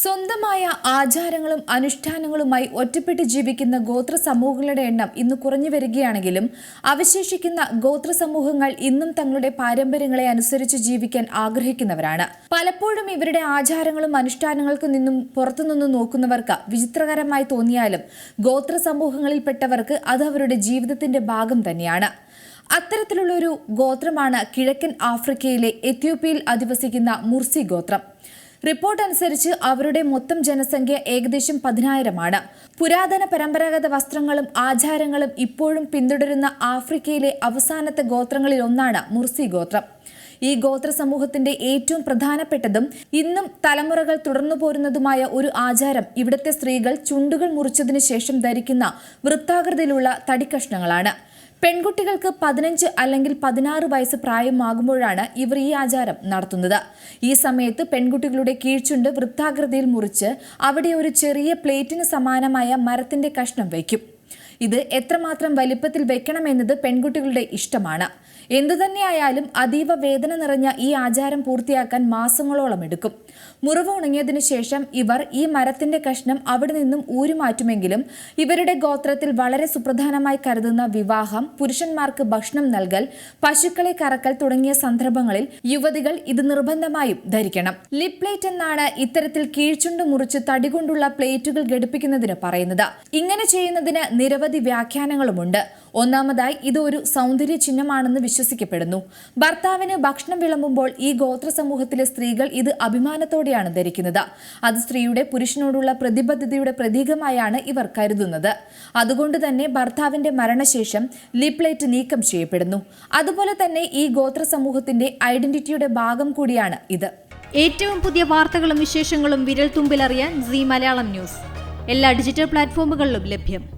സ്വന്തമായ ആചാരങ്ങളും അനുഷ്ഠാനങ്ങളുമായി ഒറ്റപ്പെട്ട് ജീവിക്കുന്ന ഗോത്ര സമൂഹങ്ങളുടെ എണ്ണം ഇന്ന് കുറഞ്ഞു വരികയാണെങ്കിലും അവശേഷിക്കുന്ന ഗോത്ര സമൂഹങ്ങൾ ഇന്നും തങ്ങളുടെ പാരമ്പര്യങ്ങളെ അനുസരിച്ച് ജീവിക്കാൻ ആഗ്രഹിക്കുന്നവരാണ്. പലപ്പോഴും ഇവരുടെ ആചാരങ്ങളും അനുഷ്ഠാനങ്ങൾക്കും നിന്നും പുറത്തുനിന്ന് നോക്കുന്നവർക്ക് വിചിത്രകരമായി തോന്നിയാലും ഗോത്ര സമൂഹങ്ങളിൽപ്പെട്ടവർക്ക് അത് അവരുടെ ജീവിതത്തിന്റെ ഭാഗം തന്നെയാണ്. അത്തരത്തിലുള്ളൊരു ഗോത്രമാണ് കിഴക്കൻ ആഫ്രിക്കയിലെ എത്യോപ്യയിൽ അധിവസിക്കുന്ന മുർസി ഗോത്രം. റിപ്പോർട്ട് അനുസരിച്ച് അവരുടെ മൊത്തം ജനസംഖ്യ ഏകദേശം പതിനായിരമാണ്. പുരാതന പരമ്പരാഗത വസ്ത്രങ്ങളും ആചാരങ്ങളും ഇപ്പോഴും പിന്തുടരുന്ന ആഫ്രിക്കയിലെ അവസാനത്തെ ഗോത്രങ്ങളിൽ ഒന്നാണ് മുർസി ഗോത്രം. ഈ ഗോത്ര സമൂഹത്തിന്റെ ഏറ്റവും പ്രധാനപ്പെട്ടതും ഇന്നും തലമുറകൾ തുടർന്നു പോരുന്നതുമായ ഒരു ആചാരം ഇവിടുത്തെ സ്ത്രീകൾ ചുണ്ടുകൾ മുറിച്ചതിനു ശേഷം ധരിക്കുന്ന വൃത്താകൃതിയിലുള്ള തടിക്കഷ്ണങ്ങളാണ്. പെൺകുട്ടികൾക്ക് പതിനഞ്ച് അല്ലെങ്കിൽ പതിനാറ് വയസ്സ് പ്രായമാകുമ്പോഴാണ് ഇവർ ഈ ആചാരം നടത്തുന്നത്. ഈ സമയത്ത് പെൺകുട്ടികളുടെ കീഴ്ചുണ്ട് വൃത്താകൃതിയിൽ മുറിച്ച് അവിടെ ഒരു ചെറിയ പ്ലേറ്റിന് സമാനമായ മരത്തിന്റെ കഷ്ണം വയ്ക്കും. ഇത് എത്രമാത്രം വലിപ്പത്തിൽ വെക്കണമെന്നത് പെൺകുട്ടികളുടെ ഇഷ്ടമാണ്. എന്തുതന്നെയായാലും അതീവ വേദന നിറഞ്ഞ ഈ ആചാരം പൂർത്തിയാക്കാൻ മാസങ്ങളോളം എടുക്കും. മുറിവ് ഉണങ്ങിയതിനു ശേഷം ഇവർ ഈ മരത്തിന്റെ കഷ്ണം അവിടെ നിന്നും ഊരുമാറ്റുമെങ്കിലും ഇവരുടെ ഗോത്രത്തിൽ വളരെ സുപ്രധാനമായി കരുതുന്ന വിവാഹം പുരുഷന്മാർക്ക് ഭക്ഷണം നൽകൽ പശുക്കളെ കറക്കൽ തുടങ്ങിയ സന്ദർഭങ്ങളിൽ യുവതികൾ ഇത് നിർബന്ധമായും ധരിക്കണം. ലിപ് പ്ലേറ്റ് എന്നാണ് ഇത്തരത്തിൽ കീഴ്ചുണ്ട് മുറിച്ച് തടികൊണ്ടുള്ള പ്ലേറ്റുകൾ ഘടിപ്പിക്കുന്നതിന് പറയുന്നത്. ഇങ്ങനെ ചെയ്യുന്നതിന് നിരവധി വ്യാഖ്യാനങ്ങളുമുണ്ട്. ഒന്നാമതായി ഇത് ഒരു സൗന്ദര്യ ചിഹ്നമാണെന്ന് വിശ്വസിക്കപ്പെടുന്നു. ഭർത്താവിന് ഭക്ഷണം വിളമ്പുമ്പോൾ ഈ ഗോത്ര സമൂഹത്തിലെ സ്ത്രീകൾ ഇത് അഭിമാനത്തോടെയാണ് ധരിക്കുന്നത്. അത് സ്ത്രീയുടെ പുരുഷനോടുള്ള പ്രതിബദ്ധതയുടെ പ്രതീകമായാണ് ഇവർ കരുതുന്നത്. അതുകൊണ്ട് തന്നെ ഭർത്താവിന്റെ മരണശേഷം ലിപ്ലേറ്റ് നീക്കം ചെയ്യപ്പെടുന്നു. അതുപോലെ തന്നെ ഈ ഗോത്ര സമൂഹത്തിന്റെ ഐഡന്റിറ്റിയുടെ ഭാഗം കൂടിയാണ് ഇത്. ഏറ്റവും പുതിയ വാർത്തകളും വിശേഷങ്ങളും വിരൽ തുമ്പിലറിയാൻ സി മലയാളം ന്യൂസ്. എല്ലാ ഡിജിറ്റൽ പ്ലാറ്റ്ഫോമുകളിലും ലഭ്യം.